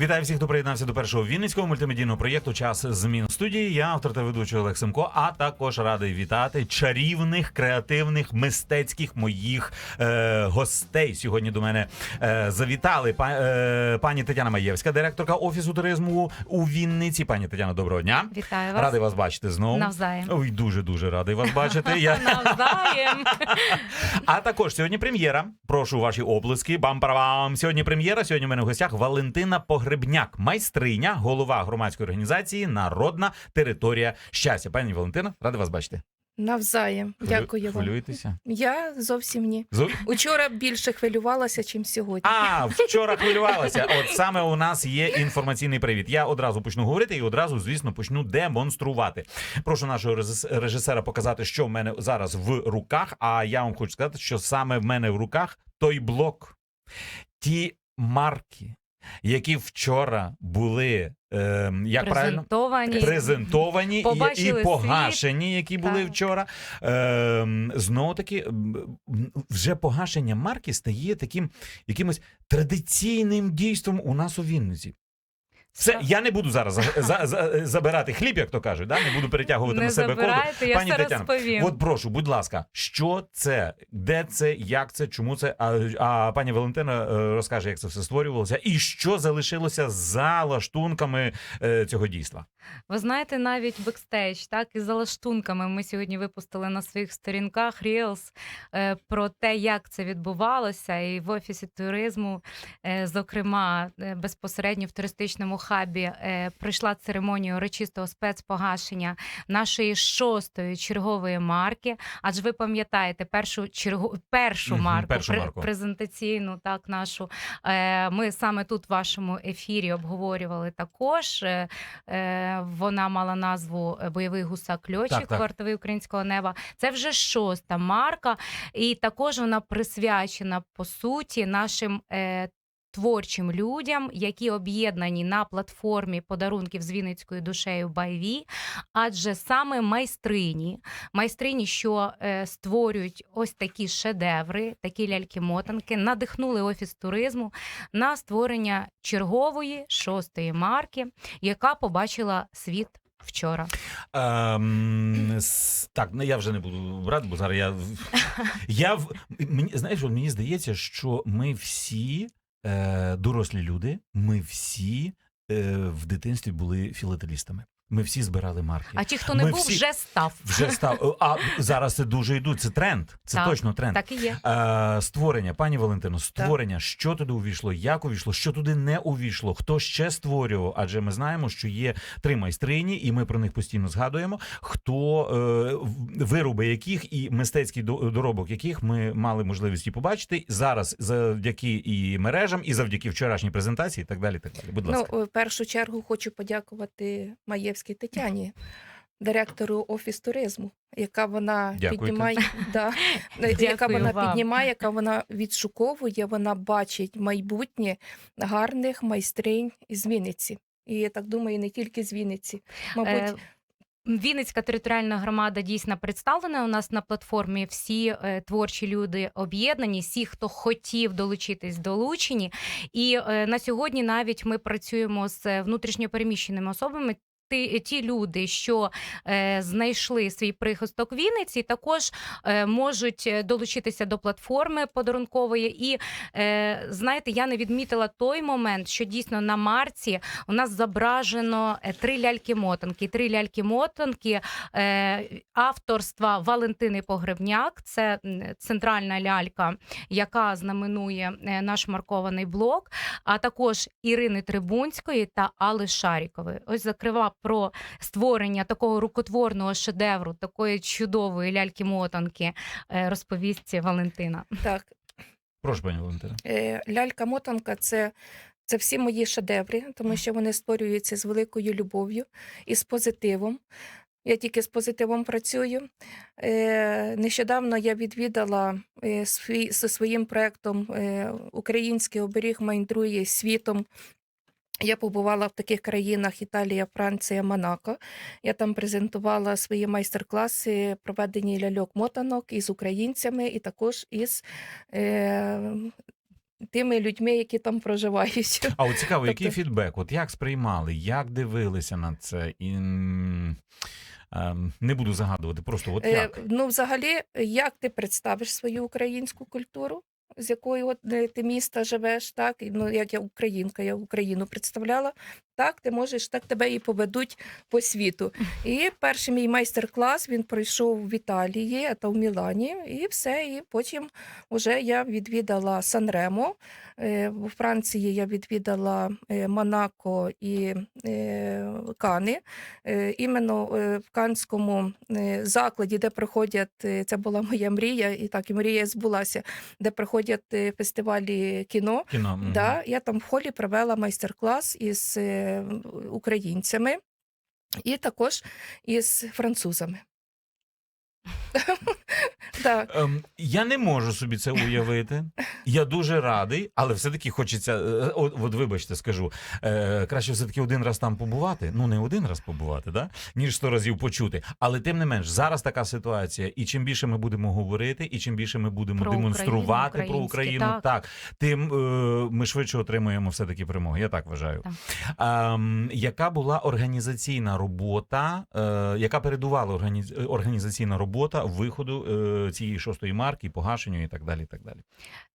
Вітаю всіх, хто приєднався до першого вінницького мультимедійного проєкту Час змін в студії. Я автор та ведучий Олег Семко. А також радий вітати чарівних, креативних, мистецьких моїх е, гостей. Сьогодні до мене е, завітали па, е, пані Тетяна Маєвська, директорка офісу туризму у Вінниці. Пані Тетяно, доброго дня. Вітаю вас. Радий вас бачити знову. Навзаєм. Ой, дуже дуже радий вас бачити. Я Навзаєм. а також сьогодні прем'єра. Прошу ваші облиски. Бам-парам. Сьогодні прем'єра. Сьогодні в мене в гостях Валентина Погребняк, майстриня, голова громадської організації Народна територія щастя. Пані Валентина, радий вас бачити. Навзаєм. Хвилю- Дякую вам. Хвилюєтеся? Я зовсім ні. Зо- Учора більше хвилювалася, чим сьогодні. А, вчора хвилювалася. От саме у нас є інформаційний привід. Я одразу почну говорити і одразу, звісно, почну демонструвати. Прошу нашого режисера показати, що в мене зараз в руках. А я вам хочу сказати, що саме в мене в руках той блок, ті марки, які вчора були е, як правильно Презентовані. презентовані і, і погашені, які були Так. вчора. Е, знову таки, вже погашення марки стає таким якимось традиційним дійством у нас у Вінниці. Це я не буду зараз за, за, за, забирати хліб, як то кажуть, да? не буду перетягувати Не на себе коду. я Пані все Тетяно, розповім. От прошу, будь ласка, що це, де це, як це, чому це? А, а пані Валентина е, розкаже, як це все створювалося, і що залишилося за лаштунками е, цього дійства. Ви знаєте, навіть бекстейдж, так і за лаштунками ми сьогодні випустили на своїх сторінках Reels е, про те, як це відбувалося, і в офісі туризму, зокрема, безпосередньо в туристичному хабі е, пройшла церемонія урочистого спецпогашення нашої шостої чергової марки. Адже ви пам'ятаєте першу чергу першу марку, першу марку. презентаційну, так нашу. Е, Ми саме тут в вашому ефірі обговорювали також. Е, е, Вона мала назву Бойовий гусак льотчик вартовий українського неба. Це вже шоста марка, і також вона присвячена по суті нашим. Творчим людям, які об'єднані на платформі подарунків з Вінницькою душею Байві, адже саме майстрині, майстрині, що е, створюють ось такі шедеври, такі ляльки-мотанки, надихнули офіс туризму на створення чергової шостої марки, яка побачила світ вчора. Ем, так, ну я вже не буду брати, бо зараз я. я мені, знаєш, мені здається, що ми всі е, дорослі люди, ми всі е, в дитинстві були філателістами. Ми всі збирали марки. А ті, хто не Ми був, всі- вже став. Вже став. А зараз це дуже йдуть. Це тренд. Це Так, точно тренд. Так і є. Е, створення, пані Валентино, створення, що туди увійшло, як увійшло, що туди не увійшло, хто ще створював? Адже ми знаємо, що є три майстрині, і ми про них постійно згадуємо. Хто е, вироби яких і мистецький до- доробок яких ми мали можливість і побачити зараз завдяки і мережам, і завдяки вчорашній презентації, і так далі. Так далі. Будь ласка. Ну, в першу чергу хочу подякувати Маєвській Тетяні, директору офіс туризму, яка вона піднімає, да, яка вона вам. піднімає, яка вона відшуковує, вона бачить майбутнє гарних майстринь з Вінниці. І я так думаю, не тільки з Вінниці. Мабуть, Е, Вінницька територіальна громада дійсно представлена у нас на платформі. Всі е, творчі люди об'єднані, всі, хто хотів долучитись, долучені. І е, на сьогодні навіть ми працюємо з е, внутрішньопереміщеними особами. Ті, ті люди, що е, знайшли свій прихисток Вінниці, також е, можуть е, долучитися до платформи подарункової. І е, знаєте, я не відмітила той момент, що дійсно на марці у нас зображено е, три ляльки-мотанки. Три ляльки-мотанки е, авторства Валентини Погребняк. Це центральна лялька, яка знаменує е, наш маркований блок, а також Ірини Трибунської та Алли Шарікової. Ось зокрема про створення такого рукотворного шедевру, такої чудової ляльки-мотанки е, розповість Валентина. так, Прошу, пані Валентина. Е, Лялька-мотанка це, це всі мої шедеври, тому що вони створюються з великою любов'ю і з позитивом. Я тільки з позитивом працюю. Е, Нещодавно я відвідала свій, зі своїм проєктом Український оберіг майндрує світом Я побувала в таких країнах Італія, Франція, Монако. Я там презентувала свої майстер-класи, проведені ляльок-мотанок із українцями, і також із е, тими людьми, які там проживають. А от цікаво, який Тобто- фідбек? От як сприймали, як дивилися на це? І ем, не буду загадувати, просто от Е, як? Ну, взагалі, як ти представиш свою українську культуру? З якою от ти міста живеш, так І, ну як я українка, я Україну представляла. Так, ти можеш, так тебе і поведуть по світу. І перший мій майстер-клас він пройшов в Італії та в Мілані, і все. І потім вже я відвідала Санремо. Е, У Франції я відвідала е, Монако і е, Кани. Іменно в Канському закладі, де проходять, це була моя мрія, і так і мрія збулася, де проходять фестивалі кіно. Кіно. Да, я там в холі провела майстер-клас із українцями і також із французами. Так. Ем, я не можу собі це уявити. Я дуже радий, але все-таки хочеться. е, От, от вибачте, скажу. Е, краще все-таки один раз там побувати. Ну, не один раз побувати, да? ніж сто разів почути. Але тим не менш, зараз така ситуація. І чим більше ми будемо говорити, і чим більше ми будемо Про демонструвати Україну, про українське, Україну, так. так, тим е, ми швидше отримуємо все-таки перемогу. Я так вважаю. Ем, яка була організаційна робота, е, яка передувала організ... організаційна робота виходу е, цієї шостої марки, погашенню і так далі. І так далі.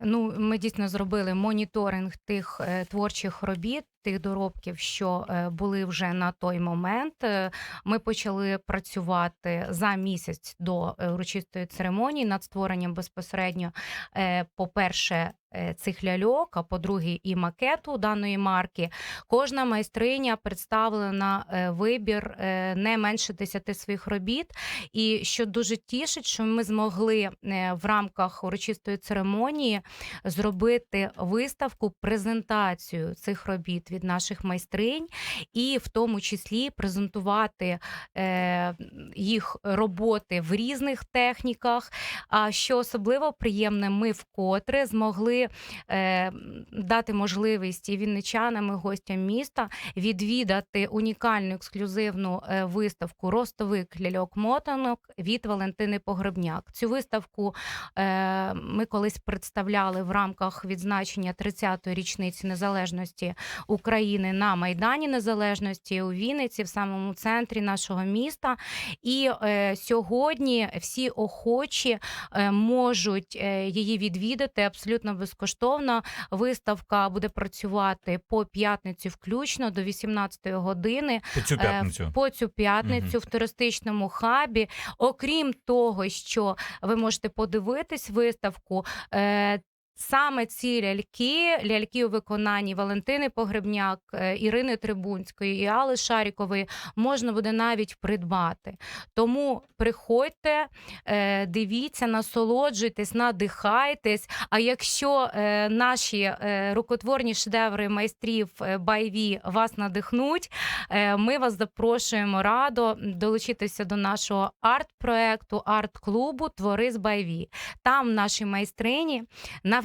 Ну, ми дійсно зробили моніторинг тих е, творчих робіт, тих доробків, що е, були вже на той момент. Е, Ми почали працювати за місяць до е, урочистої церемонії над створенням безпосередньо, по-перше, цих ляльок, а по-друге, і макету даної марки. Кожна майстриня представила на е, вибір не менше 10 своїх робіт. І що дуже тішить, що ми змогли в рамках урочистої церемонії зробити виставку, презентацію цих робіт від наших майстринь, і в тому числі презентувати е, їх роботи в різних техніках. А що особливо приємне, ми вкотре змогли е, дати можливість і вінничанам, і гостям міста відвідати унікальну ексклюзивну е, виставку Ростовик ляльок мотанок від Валентини Погребняк. Цю виставку ми колись представляли в рамках відзначення 30-ї річниці незалежності України на Майдані Незалежності у Вінниці, в самому центрі нашого міста. І е, сьогодні всі охочі е, можуть е, її відвідати абсолютно безкоштовно. Виставка буде працювати по п'ятницю, включно до 18 години По цю Е, п'ятницю. по цю п'ятницю Мгм. в туристичному хабі. Окрім того, що ви можете подивитись виставку. Е, Саме ці ляльки, ляльки у виконанні Валентини Погребняк, е, Ірини Трибунської і Алли Шарікової можна буде навіть придбати. Тому приходьте, е, дивіться, насолоджуйтесь, надихайтесь. А якщо е, наші рукотворні шедеври майстрів Байві вас надихнуть, Ми вас запрошуємо радо долучитися до нашого арт-проекту, арт-клубу Твори з Байві. Там наші майстрині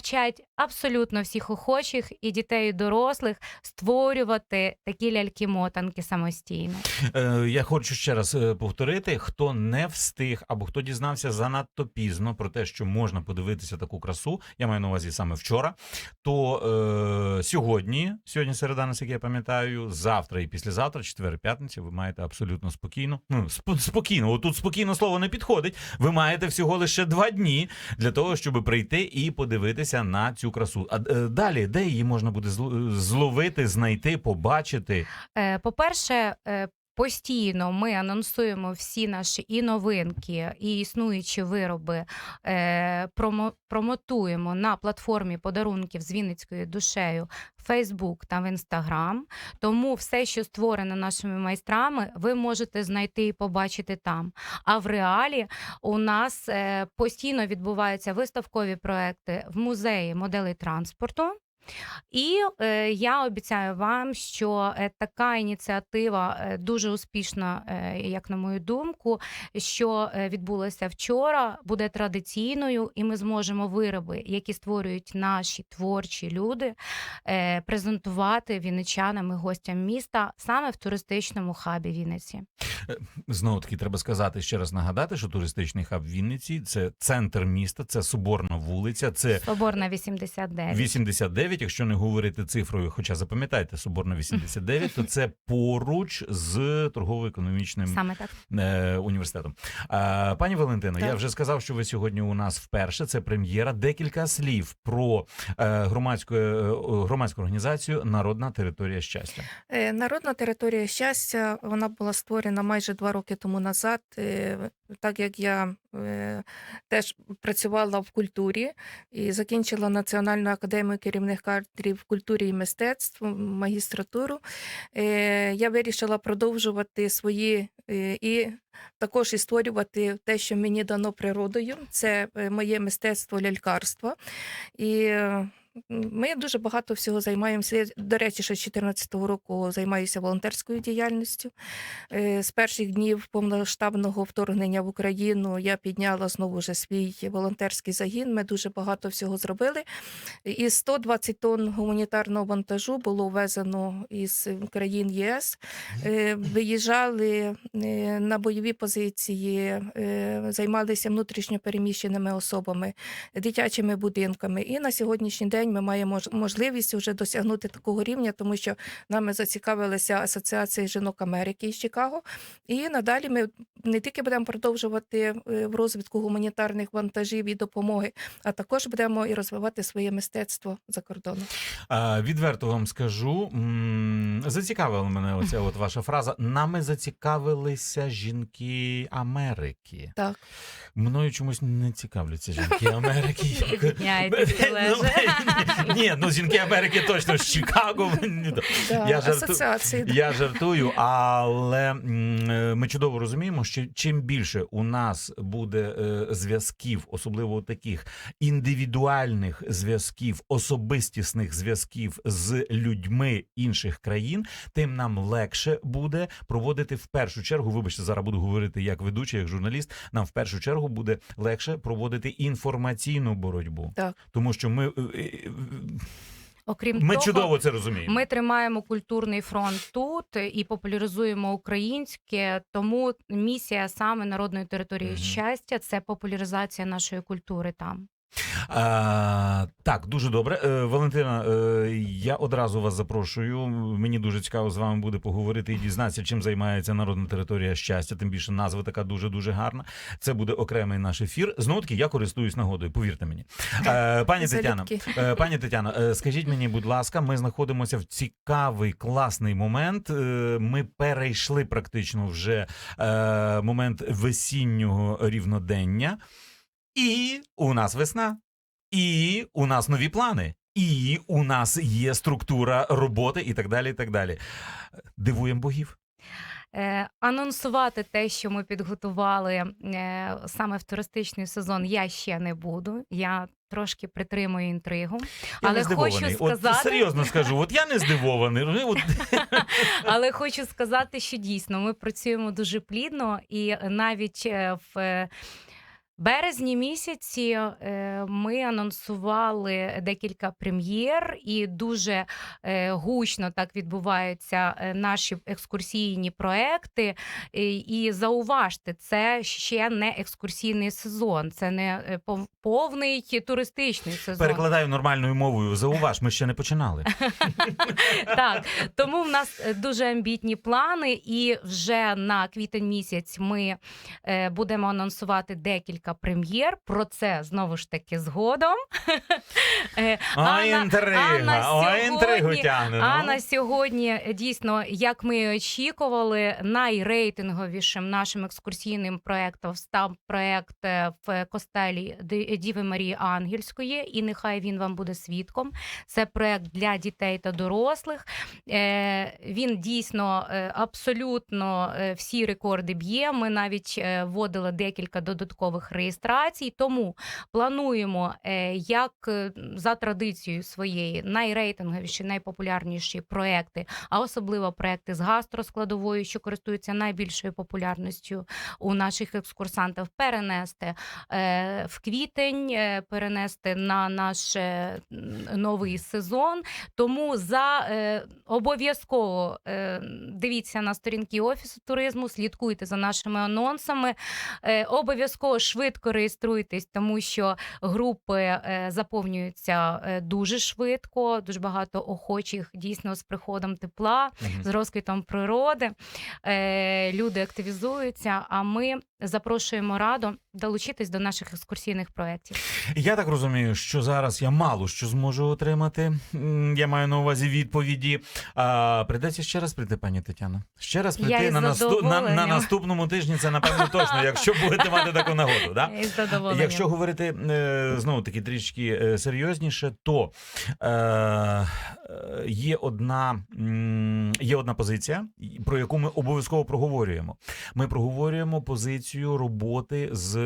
навчать абсолютно всіх охочих і дітей, і дорослих створювати такі ляльки-мотанки самостійно. Е, я хочу ще раз е, повторити: хто не встиг або хто дізнався занадто пізно про те, що можна подивитися таку красу, я маю на увазі саме вчора. То е, сьогодні, сьогодні середа, наскільки я пам'ятаю, завтра і післязавтра, четвер, п'ятниця, ви маєте абсолютно спокійно. Ну сп- спокійно, отут спокійно слово не підходить. Ви маєте всього лише два дні для того, щоб прийти і подивитися на цю красу. А е, далі, де її можна буде зловити, знайти, побачити? Е, По-перше, е, Постійно ми анонсуємо всі наші і новинки, і існуючі вироби, е, промо, промотуємо на платформі подарунків з Вінницькою душею в Facebook та в Instagram. Тому все, що створено нашими майстрами, ви можете знайти і побачити там. А в реалі у нас е, постійно відбуваються виставкові проекти в музеї моделей транспорту. І е, я обіцяю вам, що е, така ініціатива е, дуже успішна, е, як на мою думку, що е, відбулося вчора, буде традиційною, і ми зможемо вироби, які створюють наші творчі люди, е, презентувати вінничанам і гостям міста саме в туристичному хабі Вінниці. Знову таки треба сказати ще раз нагадати, що туристичний хаб Вінниці це центр міста, це Соборна вулиця, це Соборна 89. 89, якщо не говорити цифрою, хоча запам'ятайте, Соборна 89, то це поруч з торгово-економічним Саме так. е, університетом. Пані Валентино, я вже сказав, що ви сьогодні у нас вперше. Це прем'єра. Декілька слів про е, громадську, е, громадську організацію Народна територія щастя. Народна територія щастя вона була створена майже два роки тому назад. Так як я теж працювала в культурі і закінчила Національну академію керівних кадрів в культурі і мистецтв, магістратуру, е, я вирішила продовжувати свої е, і також і створювати те, що мені дано природою. Це е, моє мистецтво лялькарства. І ми дуже багато всього займаємося. Я, До речі, ще з 2014 року займаюся волонтерською діяльністю. Е, З перших днів повномасштабного вторгнення в Україну я підняла знову вже свій волонтерський загін. Ми дуже багато всього зробили. І 120 тонн гуманітарного вантажу було ввезено із країн ЄС. Е, Виїжджали е, на бойові позиції, займалися внутрішньо переміщеними особами, дитячими будинками. І на сьогоднішній день ми маємо можливість вже досягнути такого рівня, тому що нами зацікавилася Асоціація жінок Америки із Чикаго. І надалі ми не тільки будемо продовжувати е, в розвитку гуманітарних вантажів і допомоги, а також будемо і розвивати своє мистецтво за кордоном. А, відверто вам скажу, зацікавила мене оця от ваша фраза. Нами зацікавилися жінки Америки. Так. Мною чомусь не цікавляться жінки Америки. Ну, Ні, ну жінки Америки точно з Чикаго. Я асоціації. Я жартую, але е, ми чудово розуміємо, що чим більше у нас буде е, зв'язків, особливо таких індивідуальних зв'язків, особистісних зв'язків з людьми інших країн, тим нам легше буде проводити в першу чергу. Вибачте, зараз буду говорити як ведучий, як журналіст. Нам в першу чергу буде легше проводити інформаційну боротьбу, Так. тому що ми, е, Окрім ми того, чудово це розуміємо. Ми тримаємо культурний фронт тут і популяризуємо українське. Тому місія саме народної території Мгм. щастя це популяризація нашої культури там. А, так, дуже добре. Е, Валентина, е, я одразу вас запрошую. Мені дуже цікаво з вами буде поговорити і дізнатися, чим займається народна територія щастя. Тим більше назва така дуже дуже гарна. Це буде окремий наш ефір. Знову таки, я користуюсь нагодою. Повірте мені, е, пані Тетяна. Пані Тетяно, е, скажіть мені, будь ласка, ми знаходимося в цікавий класний момент. Ми перейшли практично вже момент весіннього рівнодення, і у нас весна, і у нас нові плани. І у нас є структура роботи, і так далі. і так далі. Дивуємо богів. Е, анонсувати те, що ми підготували е, саме в туристичний сезон, я ще не буду. Я трошки притримую інтригу. Я Але не хочу От серйозно скажу, от я не здивований. Але хочу сказати, що дійсно ми працюємо дуже плідно, і навіть е, в е, березні місяці е, ми анонсували декілька прем'єр, і дуже е, гучно так відбуваються е, наші екскурсійні проекти. І, зауважте, це ще не екскурсійний сезон, це не повний туристичний сезон. перекладаю нормальною мовою. Зауваж, ми ще не починали. Так, тому в нас дуже амбітні плани, і вже на квітень місяць ми будемо анонсувати декілька прем'єр. Про це знову ж таки згодом. Е, а на- інтригу тягне. А ну. на сьогодні дійсно, як ми і очікували, найрейтинговішим нашим екскурсійним проектом став проект е, в костелі Діви Марії Ангельської, і нехай він вам буде свідком. Це проект для дітей та дорослих. Е, Він дійсно абсолютно всі рекорди б'є. Ми навіть вводили декілька додаткових реєстрацій. Тому плануємо е, як е, за традицією своєї найрейтинговіші, найпопулярніші проекти, а особливо проекти з гастроскладовою, що користуються найбільшою популярністю у наших екскурсантів, перенести е, в квітень, перенести на наш новий сезон. Тому за обов'язково дивіться на сторінки офісу туризму, слідкуйте за нашими анонсами. Обов'язково швидко реєструйтесь, тому що групи е, заповнюються е, дуже швидко, дуже багато охочих дійсно з приходом тепла, з розквітом природи. Е, люди активізуються. А ми запрошуємо раду долучитись до наших екскурсійних проєктів. Я так розумію, що зараз я мало що зможу отримати. Я маю на увазі відповіді. А, прийдеться ще раз прийти, пані Тетяно. Ще раз Я прийти із на, наступ... на, на наступному тижні. Це напевно точно, якщо будете мати таку нагоду. Да? Якщо говорити е, знову таки трішки е, серйозніше, то е, е, є одна є одна позиція, про яку ми обов'язково проговорюємо. Ми проговорюємо позицію роботи з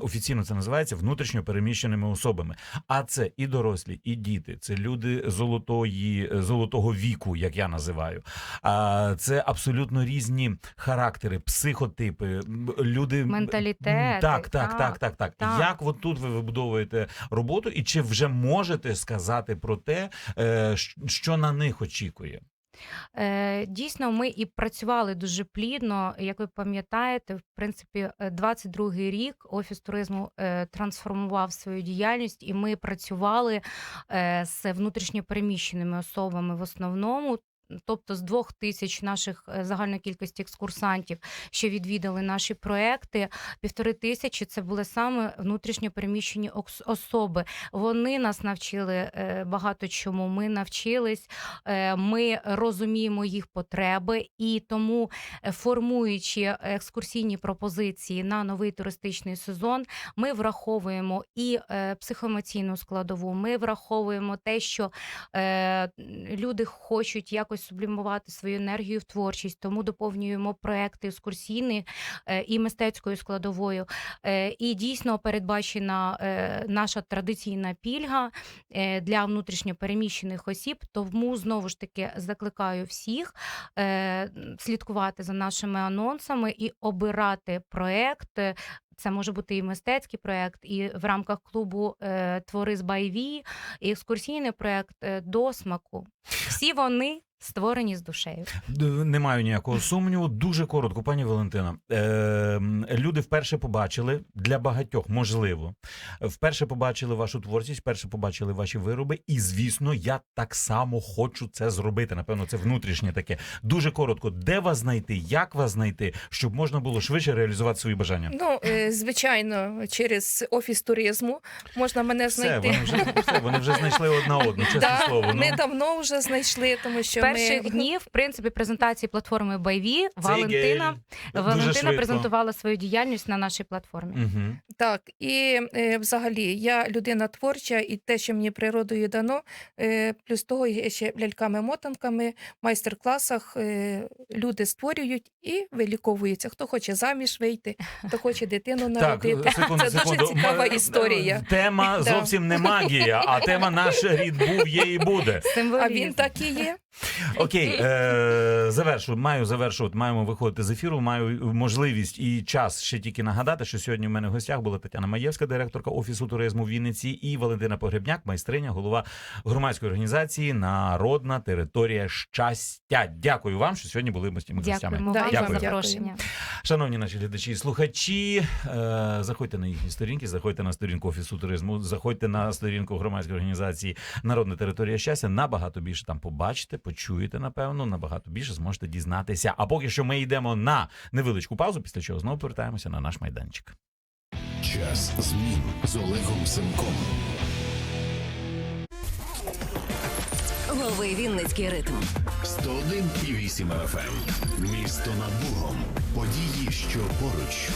офіційно це називається внутрішньо переміщеними особами. А це і дорослі, і діти, це люди золотої золотого віку, як я називаю. А це абсолютно різні характери, психотипи, люди Менталітети, Так, так, так, так, так, так. так. Як от тут ви вибудовуєте роботу, і чи вже можете сказати про те, е, що на них очікує? Е, Дійсно, ми і працювали дуже плідно. Як ви пам'ятаєте, в принципі, е, 22-й рік офіс туризму е, трансформував свою діяльність, і ми працювали е, з внутрішньопереміщеними особами в основному. Тобто з двох тисяч наших е, загальної кількості екскурсантів, що відвідали наші проекти, півтори тисячі це були саме внутрішньо переміщені особи. Вони нас навчили е, багато чому. Ми навчились Е, ми розуміємо їх потреби, і тому, формуючи екскурсійні пропозиції на новий туристичний сезон, ми враховуємо і психоемоційну складову. Ми враховуємо те, що люди хочуть якось сублімувати свою енергію в творчість, тому доповнюємо проекти екскурсійні е, і мистецькою складовою. Е, і дійсно передбачена е, наша традиційна пільга для внутрішньопереміщених осіб. Тому знову ж таки закликаю всіх слідкувати за нашими анонсами і обирати проект. Це може бути і мистецький проект, і в рамках клубу Твори з Байві, і екскурсійний проект до смаку. Всі вони створені з душею. Не маю ніякого сумніву. Дуже коротко, пані Валентина. Е, люди вперше побачили для багатьох, можливо, вперше побачили вашу творчість, вперше побачили ваші вироби, і звісно, я так само хочу це зробити. Напевно, це внутрішнє таке. Дуже коротко, де вас знайти, як вас знайти, щоб можна було швидше реалізувати свої бажання. Ну, е, звичайно, через офіс туризму можна мене Все, знайти. вони вже все, вони вже знайшли одна одну, чесне Да, слово. Ну. Ми давно вже знайшли, тому що перших ми... днів, в принципі, презентації платформи Байві Валентина, Дуже Валентина швидко. презентувала свою діяльність на нашій платформі. Мгм. Так, і е, взагалі я людина творча, і те, що мені природою дано, е, плюс того, я ще ляльками-мотанками, майстер-класах е, люди створюють і виліковуються. Хто хоче заміж вийти, хто хоче дитину Так, народити. секунду, Це секунду. дуже цікава історія. Тема зовсім не магія, а тема наш рід був, є і буде. А він так і є. Окей, е, завершу, маю завершувати, маємо виходити з ефіру. Маю можливість і час ще тільки нагадати, що сьогодні в мене в гостях була Тетяна Маєвська, директорка офісу туризму в Вінниці, і Валентина Погребняк, майстриня, голова громадської організації Народна територія щастя. Дякую вам, що сьогодні були моїми гостями. Дякуємо вам дякую. за запрошення. Шановні наші глядачі і слухачі, е, заходьте на їхні сторінки, заходьте на сторінку офісу туризму, заходьте на сторінку громадської організації Народна територія щастя. Набагато більше там побачите, почуєте, напевно, набагато більше зможете дізнатися. А поки що ми йдемо на невеличку паузу, після чого знову повертаємося на наш майданчик. Час змін з Олегом Семком. Лови Вінницький ритм. 101,8 FM. Місто над Богом. Події, що поруч.